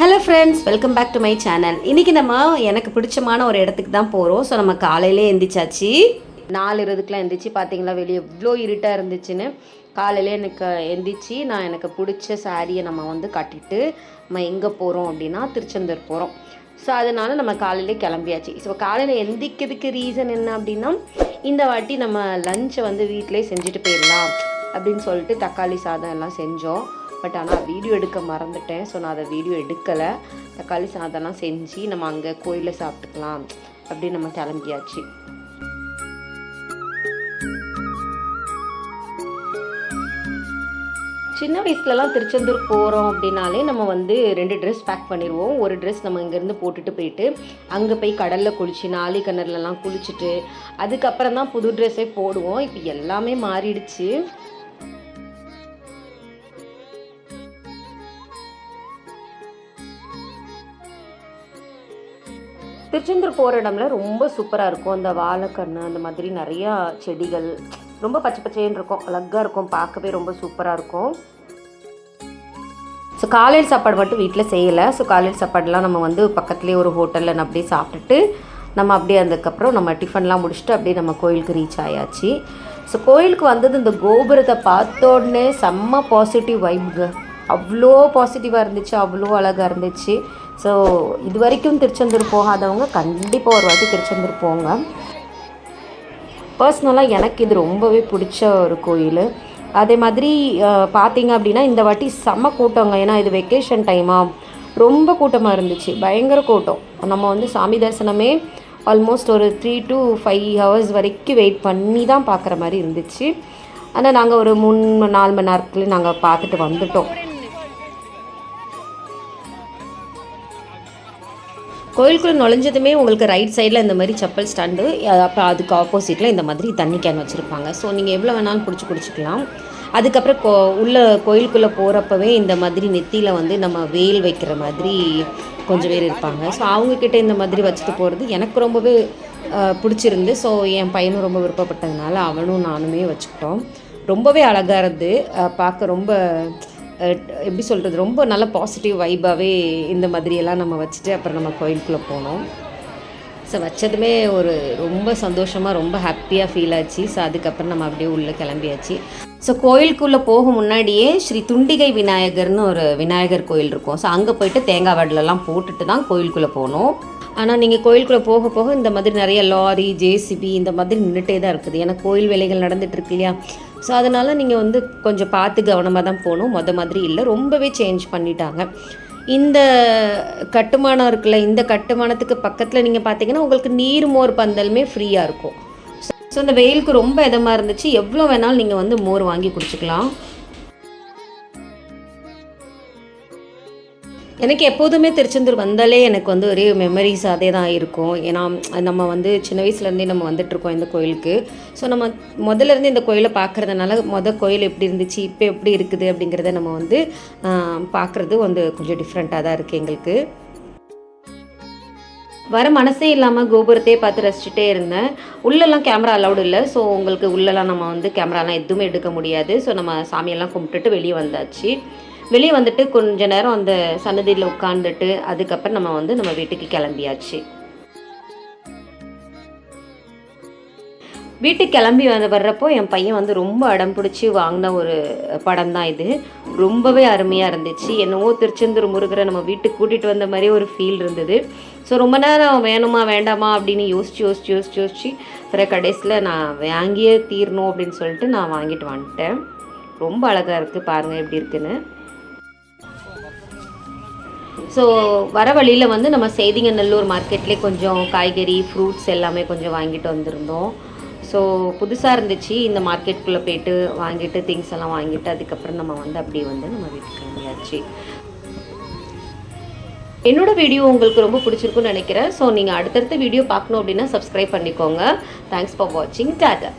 Hello friends welcome back to my channel இன்றைக்கி நம்ம எனக்கு பிடிச்சமான ஒரு இடத்துக்கு தான் போகிறோம் ஸோ நம்ம காலையிலே எழுந்திரிச்சாச்சு நாலு இருபதுக்குலாம் எழுந்திரிச்சு பார்த்தீங்களா வெளியே இவ்வளோ இருட்டாக இருந்துச்சுன்னு. காலையிலே எனக்கு எந்திரிச்சு நான் எனக்கு பிடிச்ச சாரியை நம்ம வந்து கட்டிட்டு நம்ம எங்கே போகிறோம் அப்படின்னா திருச்செந்தூர் போகிறோம் ஸோ அதனால் நம்ம காலையிலே கிளம்பியாச்சு. ஸோ காலையில் எந்திரிக்கிறதுக்கு ரீசன் என்ன அப்படின்னா இந்த வாட்டி நம்ம லஞ்சை வந்து வீட்டிலே செஞ்சுட்டு போயிடலாம். அப்படின்னு சொல்லிட்டு தக்காளி சாதம் எல்லாம் செஞ்சோம். பட் ஆனால் வீடியோ எடுக்க மறந்துட்டேன். ஸோ நான் அதை வீடியோ எடுக்கலை. தக்காளி சாதம்லாம் செஞ்சு நம்ம அங்கே கோயிலில் சாப்பிட்டுக்கலாம் அப்படின்னு நம்ம கிளம்பியாச்சு. சின்ன வயசுலலாம் திருச்செந்தூர் போகிறோம் அப்படின்னாலே நம்ம வந்து ரெண்டு ட்ரெஸ் பேக் பண்ணிடுவோம் ஒரு ட்ரெஸ் நம்ம இங்கேருந்து போட்டுட்டு போயிட்டு அங்கே போய் கடலில் குளிச்சு நாளி கிணறுலலாம் குளிச்சுட்டு அதுக்கப்புறம் தான் புது ட்ரெஸ்ஸே போடுவோம். இப்போ எல்லாமே மாறிடுச்சு. திருச்செந்தூர் போகிற இடம்ல ரொம்ப சூப்பராக இருக்கும். அந்த வாழைக்கன்று அந்த மாதிரி நிறையா செடிகள். ரொம்ப பச்சை பச்சைன்னு இருக்கும். அழகாக இருக்கும். பார்க்கவே ரொம்ப சூப்பராக இருக்கும். ஸோ காலையில் சாப்பாடு மட்டும் வீட்டில் செய்யலை. ஸோ காலையில் சாப்பாடுலாம் நம்ம வந்து பக்கத்துலேயே ஒரு ஹோட்டலில் அப்படியே சாப்பிட்டுட்டு நம்ம அப்படியே அதுக்கப்புறம் நம்ம டிஃபன்லாம் முடிச்சுட்டு அப்படியே நம்ம கோயிலுக்கு ரீச் ஆயாச்சு. ஸோ கோயிலுக்கு வந்தது இந்த கோபுரத்தை பார்த்த உடனே செம்ம பாசிட்டிவ் வைப்புங்க அவ்வளோ பாசிட்டிவாக இருந்துச்சு. அவ்வளோ அழகாக இருந்துச்சு. ஸோ இது வரைக்கும் திருச்செந்தூர் போகாதவங்க கண்டிப்பாக ஒரு வாட்டி திருச்செந்தூர் போங்க. பர்சனலாக எனக்கு இது ரொம்பவே பிடிச்ச ஒரு கோயில். அதே மாதிரி பார்த்தீங்க அப்படின்னா இந்த வாட்டி செம்ம கூட்டங்க. ஏன்னா இது வெக்கேஷன் டைமாக ரொம்ப கூட்டமாக இருந்துச்சு. பயங்கர கூட்டம். நம்ம வந்து சாமி தரிசனமே ஆல்மோஸ்ட் ஒரு த்ரீ டு ஃபைவ் ஹவர்ஸ் வரைக்கும் வெயிட் பண்ணி தான் பார்க்குற மாதிரி இருந்துச்சு. ஆனால் நாங்கள் ஒரு மூணு நாலு மணி நேரத்துலேயே நாங்கள் பார்த்துட்டு வந்துட்டோம். கோயிலுக்குள்ளே நுழைஞ்சதுமே உங்களுக்கு ரைட் சைடில் இந்த மாதிரி செப்பல் ஸ்டாண்டு அப்புறம் அதுக்கு ஆப்போசிட்டில் இந்த மாதிரி தண்ணி கேன் வச்சுருப்பாங்க. ஸோ நீங்கள் எவ்வளோ வேணாலும் பிடிச்சி குடிச்சிக்கலாம். அதுக்கப்புறம் கோ உள்ள கோயிலுக்குள்ளே போகிறப்பவே இந்த மாதிரி நெத்தியில் வந்து நம்ம வேல் வைக்கிற மாதிரி கொஞ்சம் பேர் இருப்பாங்க. ஸோ அவங்கக்கிட்ட இந்த மாதிரி வச்சுட்டு போகிறது எனக்கு ரொம்பவே பிடிச்சிருந்து ஸோ என் பையனும் ரொம்ப விருப்பப்பட்டதுனால அவனும் நானுமே வச்சுக்கிட்டோம். ரொம்பவே அழகாக இருந்து பார்க்க ரொம்ப எப்படி சொல்கிறது ரொம்ப நல்ல பாசிட்டிவ் வைபாகவே இந்த மாதிரியெல்லாம் நம்ம வச்சுட்டு அப்புறம் நம்ம கோயிலுக்குள்ளே போனோம். ஸோ வச்சதுமே ஒரு ரொம்ப சந்தோஷமாக ரொம்ப ஹாப்பியாக ஃபீல் ஆச்சு. ஸோ அதுக்கப்புறம் நம்ம அப்படியே உள்ளே கிளம்பியாச்சு. ஸோ கோயிலுக்குள்ளே போக முன்னாடியே ஸ்ரீ துண்டிகை விநாயகர்னு ஒரு விநாயகர் கோயில் இருக்கும். ஸோ அங்கே போயிட்டு தேங்காய் வடலெல்லாம் போட்டுட்டு தான் கோயிலுக்குள்ளே போனோம். ஆனால் நீங்கள் கோயிலுக்குள்ளே போக போக இந்த மாதிரி நிறைய லாரி ஜேசிபி இந்த மாதிரி நின்றுட்டே தான் இருக்குது. ஏன்னா கோயில் வேலைகள் நடந்துகிட்ருக்கு இருக்கு இல்லையா? ஸோ அதனால் நீங்கள் வந்து கொஞ்சம் பார்த்து கவனமாக தான் போகணும் மொதல் மாதிரி இல்லை. ரொம்பவே சேஞ்ச் பண்ணிட்டாங்க. இந்த கட்டுமானம் இருக்குல்ல இந்த கட்டுமானத்துக்கு பக்கத்தில் நீங்கள் பார்த்தீங்கன்னா உங்களுக்கு நீர் மோர் பந்தலுமே ஃப்ரீயாக இருக்கும். ஸோ இந்த வெயிலுக்கு ரொம்ப இதமாக இருந்துச்சு. எவ்வளோ வேணாலும் நீங்கள் வந்து மோர் வாங்கி குடிச்சிக்கலாம். எனக்கு எப்போதுமே திருச்செந்தூர் வந்தாலே எனக்கு வந்து ஒரே மெமரிஸ் அதே தான் இருக்கும். ஏன்னா நம்ம வந்து சின்ன வயசுலேருந்தே நம்ம வந்துட்டுருக்கோம் இந்த கோயிலுக்கு. ஸோ நம்ம முதல்ல இந்த கோயிலை பார்க்குறதுனால மொதல் கோயில் எப்படி இருந்துச்சு இப்போ எப்படி இருக்குது அப்படிங்கிறத நம்ம வந்து பார்க்குறது வந்து கொஞ்சம் டிஃப்ரெண்ட்டாக தான் இருக்குது எங்களுக்கு. வர மனசே இல்லாமல் கோபுரத்தையே பார்த்து ரசிச்சுட்டே இருந்தேன். உள்ளெல்லாம் கேமரா அலௌடு இல்லை. ஸோ உங்களுக்கு உள்ளெல்லாம் நம்ம வந்து கேமராலாம் எதுவுமே எடுக்க முடியாது. ஸோ நம்ம சாமியெல்லாம் கும்பிட்டுட்டு வெளியே வந்தாச்சு. வெளியே வந்துட்டு கொஞ்ச நேரம் அந்த சன்னதியில் உட்காந்துட்டு அதுக்கப்புறம் நம்ம வந்து நம்ம வீட்டுக்கு கிளம்பியாச்சு. வீட்டுக்கு கிளம்பி வந்து வர்றப்போ என் பையன் வந்து ரொம்ப அடம் பிடிச்சி வாங்கின ஒரு படம் தான் இது. ரொம்பவே அருமையாக இருந்துச்சு. என்னவோ திருச்செந்தூர் முருகரை நம்ம வீட்டுக்கு கூட்டிகிட்டு வந்த மாதிரி ஒரு ஃபீல் இருந்தது. ஸோ ரொம்ப நேரம் வேணுமா வேண்டாமா அப்படின்னு யோசிச்சு யோசிச்சு யோசிச்சு யோசிச்சு பிற கடைசியில் நான் வாங்கியே தீரணும் அப்படின்னு சொல்லிட்டு நான் வாங்கிட்டு வந்துட்டேன். ரொம்ப அழகாக இருக்குது பாருங்கள் எப்படி இருக்குன்னு. ஸோ வர வழியில் வந்து நம்ம செய்திங்கநல்லூர் மார்க்கெட்லேயே கொஞ்சம் காய்கறி ஃப்ரூட்ஸ் எல்லாமே கொஞ்சம் வாங்கிட்டு வந்திருந்தோம். ஸோ புதுசாக இருந்துச்சு. இந்த மார்க்கெட்டுக்குள்ளே போயிட்டு வாங்கிட்டு திங்ஸ் எல்லாம் வாங்கிட்டு அதுக்கப்புறம் நம்ம வந்து அப்படியே வந்து நம்ம வீட்டுக்கு கிளம்பியாச்சு. என்னோட வீடியோ உங்களுக்கு ரொம்ப பிடிச்சிருக்குன்னு நினைக்கிறேன். ஸோ நீங்கள் அடுத்தடுத்த வீடியோ பார்க்கணும் அப்படின்னா சப்ஸ்கிரைப் பண்ணிக்கோங்க. தேங்க்ஸ் ஃபார் வாட்சிங் டாட்டா